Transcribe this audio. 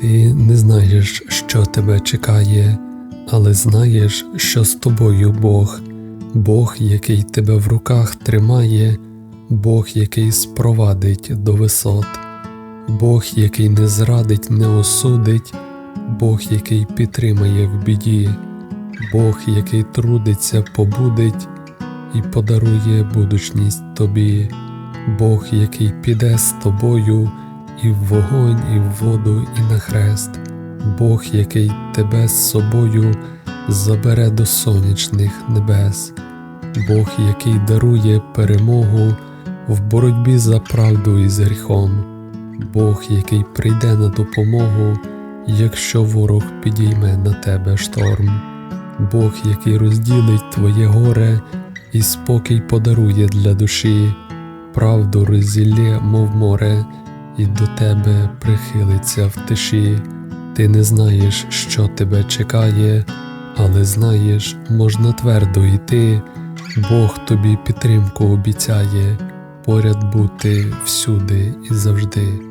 Ти не знаєш, що тебе чекає, але знаєш, що з тобою Бог, Бог, який тебе в руках тримає, Бог, який спровадить до висот, Бог, який не зрадить, не осудить, Бог, який підтримає в біді, Бог, який трудиться, побудить і подарує будучність тобі, Бог, який піде з тобою і в вогонь, і в воду, і на хрест, Бог, який тебе з собою забере до сонячних небес, Бог, який дарує перемогу в боротьбі за правду і з гріхом, Бог, який прийде на допомогу, якщо ворог підійме на тебе шторм, Бог, який розділить твоє горе і спокій подарує для душі, правду розділє, мов море, і до тебе прихилиться в тиші. Ти не знаєш, що тебе чекає, але знаєш, можна твердо йти, Бог тобі підтримку обіцяє, поряд бути всюди і завжди.